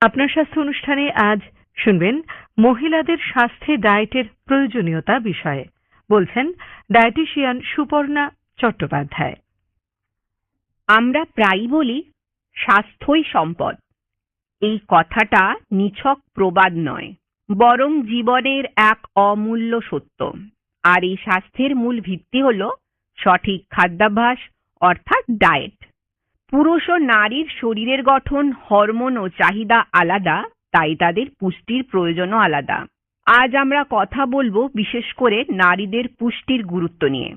আপনার স্বাস্থ্য অনুষ্ঠানে আজ শুনবেন মহিলাদের স্বাস্থ্যে ডায়েটের প্রয়োজনীয়তা বিষয়ে। বলছেন ডায়েটিশিয়ান সুপর্ণা চট্টোপাধ্যায়। আমরা প্রায়ই বলি স্বাস্থ্যই সম্পদ। এই কথাটা নিছক প্রবাদ নয়, বরং জীবনের এক অমূল্য সত্য। আর এই স্বাস্থ্যের মূল ভিত্তি হল সঠিক খাদ্যাভ্যাস, অর্থাৎ ডায়েট। পুরুষ ও নারীর শরীরের গঠন, হরমোন ও চাহিদা আলাদা, তাই তাদের পুষ্টির প্রয়োজনও আলাদা। আজ আমরা কথা বলব বিশেষ করে নারীদের পুষ্টির গুরুত্ব নিয়ে।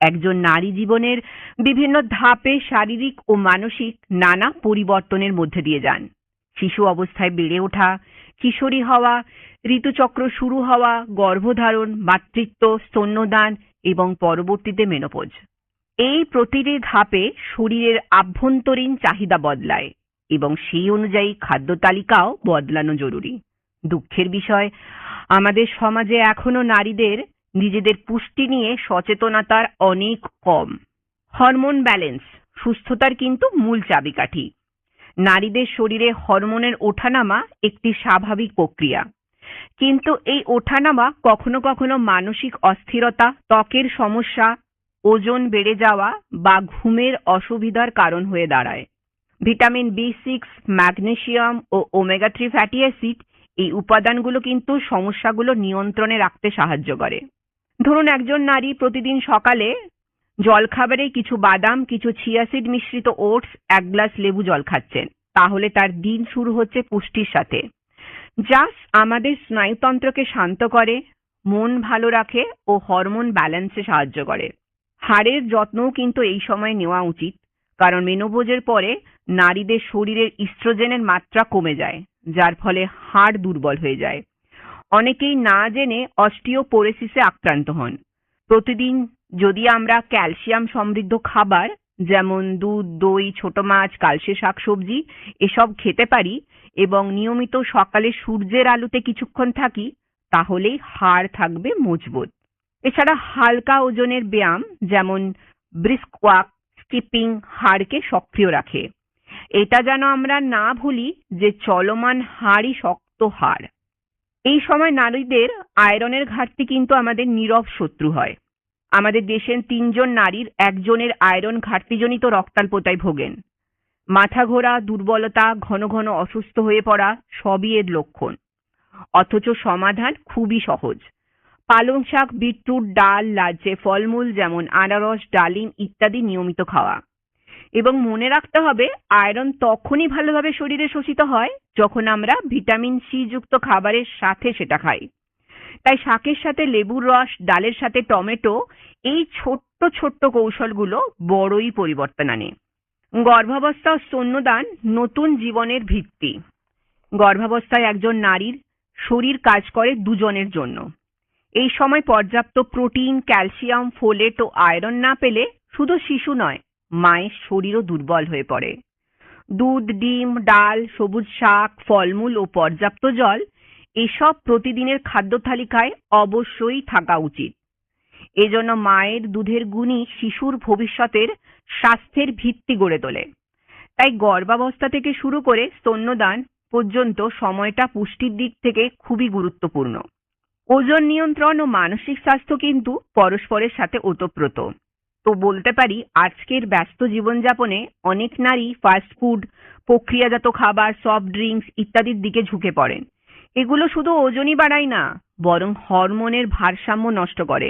একজন নারী জীবনের বিভিন্ন ধাপে শারীরিক ও মানসিক নানা পরিবর্তনের মধ্যে দিয়ে যান। শিশু অবস্থায় বেড়ে ওঠা, কিশোরী হওয়া, ঋতুচক্র শুরু হওয়া, গর্ভধারণ, মাতৃত্ব, স্তন্যদান এবং পরবর্তীতে মেনোপোজ। এই প্রতিটি ধাপে শরীরের আভ্যন্তরীণ চাহিদা বদলায় এবং সেই অনুযায়ী খাদ্য তালিকাও বদলানো জরুরি। দুঃখের বিষয়, আমাদের সমাজে এখনও নারীদের নিজেদের পুষ্টি নিয়ে সচেতনতার অনেক কম। হরমোন ব্যালেন্স, সুস্থতার কিন্তু মূল চাবিকাঠি। নারীদের শরীরে হরমোনের ওঠানামা একটি স্বাভাবিক প্রক্রিয়া। কিন্তু এই ওঠানামা কখনো কখনো মানসিক অস্থিরতা, ত্বকের সমস্যা ওজন বেড়ে যাওয়া বা ঘুমের অসুবিধার কারণ হয়ে দাঁড়ায়। ভিটামিন বি সিক্স ম্যাগনেশিয়াম ও ওমেগা থ্রি ফ্যাটি অ্যাসিড এই উপাদানগুলো কিন্তু সমস্যাগুলো নিয়ন্ত্রণে রাখতে সাহায্য করে। ধরুন একজন নারী প্রতিদিন সকালে জলখাবারে কিছু বাদাম, কিছু ছিয়াসিড মিশ্রিত ওটস, এক গ্লাস লেবু জল খাচ্ছেন। তাহলে তার দিন শুরু হচ্ছে পুষ্টির সাথে। যা আমাদের স্নায়ুতন্ত্রকে শান্ত করে, মন ভালো রাখে ও হরমোন ব্যালেন্সে সাহায্য করে। হাড়ের যত্নও কিন্তু এই সময় নেওয়া উচিত, কারণ মেনোভোজের পরে নারীদের শরীরের ইস্ট্রোজেনের মাত্রা কমে যায়, যার ফলে হাড় দুর্বল হয়ে যায়। অনেকেই না জেনে অস্টিওপোরেসিসে আক্রান্ত হন। প্রতিদিন যদি আমরা ক্যালসিয়াম সমৃদ্ধ খাবার, যেমন দুধ, দই, ছোট মাছ, কালসে শাকসবজি, এসব খেতে পারি এবং নিয়মিত সকালে সূর্যের আলোতে কিছুক্ষণ থাকি, তাহলেই হাড় থাকবে মজবুত। এছাড়া হালকা ওজনের ব্যায়াম, যেমন ব্রিস্ক ওয়াক, স্কিপিং, হাড়কে সক্রিয় রাখে। এটা যেন আমরা না ভুলি যে চলমান হাড়ই শক্ত হাড়। এই সময় নারীদের আয়রনের ঘাটতি কিন্তু আমাদের নীরব শত্রু হয়। আমাদের দেশের তিনজন নারীর একজনের আয়রন ঘাটতিজনিত রক্তাল্পতায় ভোগেন। মাথা ঘোরা, দুর্বলতা, ঘন ঘন অসুস্থ হয়ে পড়া সবই এর লক্ষণ। অথচ সমাধান খুবই সহজ। পালং শাক, বিটরুট, ডাল লালচে ফলমূল যেমন আনারস, ডালিম ইত্যাদি নিয়মিত খাওয়া। এবং মনে রাখতে হবে, আয়রন তখনই ভালোভাবে শরীরে শোষিত হয় যখন আমরা ভিটামিন সি যুক্ত খাবারের সাথে সেটা খাই। তাই শাকের সাথে লেবুর রস, ডালের সাথে টমেটো এই ছোট্ট ছোট্ট কৌশলগুলো বড়ই পরিবর্তন আনে। গর্ভাবস্থা ও স্তন্যদান নতুন জীবনের ভিত্তি। গর্ভাবস্থায় একজন নারীর শরীর কাজ করে দুজনের জন্য। এই সময় পর্যাপ্ত প্রোটিন, ক্যালসিয়াম, ফোলেট ও আয়রন না পেলে শুধু শিশু নয়, মায়ের শরীরও দুর্বল হয়ে পড়ে। দুধ, ডিম, ডাল, সবুজ শাক, ফলমূল ও পর্যাপ্ত জল এসব প্রতিদিনের খাদ্য তালিকায় অবশ্যই থাকা উচিত। এজন্য মায়ের দুধের গুণই শিশুর ভবিষ্যতের স্বাস্থ্যের ভিত্তি গড়ে তোলে। তাই গর্ভাবস্থা থেকে শুরু করে স্তন্যদান পর্যন্ত সময়টা পুষ্টির দিক থেকে খুবই গুরুত্বপূর্ণ। ওজন নিয়ন্ত্রণ ও মানসিক স্বাস্থ্য কিন্তু পরস্পরের সাথে ওতপ্রোত। তো বলতে পারি, আজকের ব্যস্ত জীবনযাপনে অনেক নারী ফাস্ট ফুড প্রক্রিয়াজাত খাবার সফট ড্রিঙ্কস ইত্যাদির দিকে ঝুঁকে পড়েন এগুলো শুধু ওজনই বাড়ায় না, বরং হরমোনের ভারসাম্য নষ্ট করে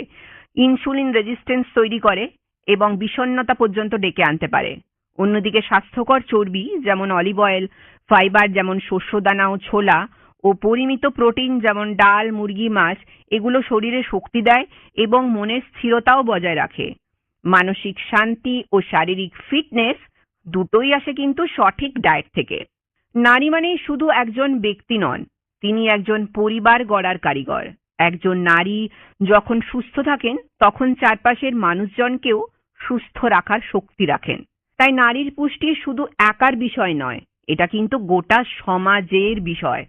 ইনসুলিন রেজিস্ট্যান্স তৈরি করে এবং বিষণ্ণতা পর্যন্ত ডেকে আনতে পারে। অন্যদিকে স্বাস্থ্যকর চর্বি যেমন অলিভ অয়েল ফাইবার যেমন শস্যদানা ও ছোলা ও পরিমিত প্রোটিন যেমন ডাল, মুরগি, মাছ, এগুলো শরীরে শক্তি দেয় এবং মনের স্থিরতাও বজায় রাখে। মানসিক শান্তি ও শারীরিক ফিটনেস দুটোই আসে কিন্তু সঠিক ডায়েট থেকে। নারী মানে শুধু একজন ব্যক্তি নন, তিনি একজন পরিবার গড়ার কারিগর। একজন নারী যখন সুস্থ থাকেন, তখন চারপাশের মানুষজনকেও সুস্থ রাখার শক্তি রাখেন। তাই নারীর পুষ্টি শুধু একার বিষয় নয়, এটা কিন্তু গোটা সমাজের বিষয়।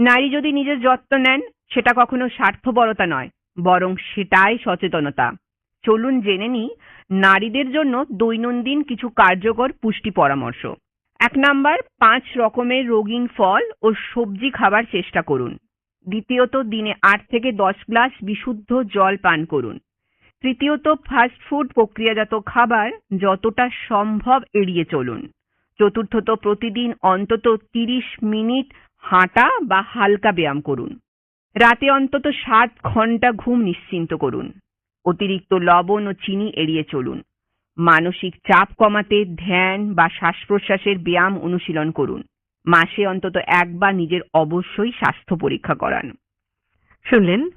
নারী যদি নিজের যত্ন নেন, সেটা কখনো স্বার্থপরতা নয়, বরং সেটাই সচেতনতা। চলুন জেনে নিই, নারীদের জন্য দৈনন্দিন কিছু কার্যকর পুষ্টি পরামর্শ। এক নাম্বার, পাঁচ রকমের রঙিন ফল ও সবজি খাবার চেষ্টা করুন। দ্বিতীয়ত, দিনে আট থেকে দশ গ্লাস বিশুদ্ধ জল পান করুন। তৃতীয়ত, ফাস্ট ফুড প্রক্রিয়াজাত খাবার যতটা সম্ভব এড়িয়ে চলুন। চতুর্থত, প্রতিদিন অন্তত তিরিশ মিনিট হাঁটা বা হালকা ব্যায়াম করুন। রাতে অন্তত সাত ঘণ্টা ঘুম নিশ্চিন্ত করুন। অতিরিক্ত লবণ ও চিনি এড়িয়ে চলুন। মানসিক চাপ কমাতে ধ্যান বা শ্বাস প্রশ্বাসের ব্যায়াম অনুশীলন করুন। মাসে অন্তত একবার নিজের অবশ্যই স্বাস্থ্য পরীক্ষা করান। শুনলেন,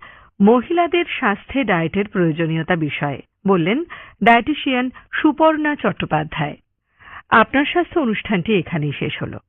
মহিলাদের স্বাস্থ্যে ডায়েটের প্রয়োজনীয়তা বিষয়ে বললেন ডায়েটিশিয়ান সুপর্ণা চট্টোপাধ্যায়। আপনার স্বাস্থ্য অনুষ্ঠানটি এখানেই শেষ হলো।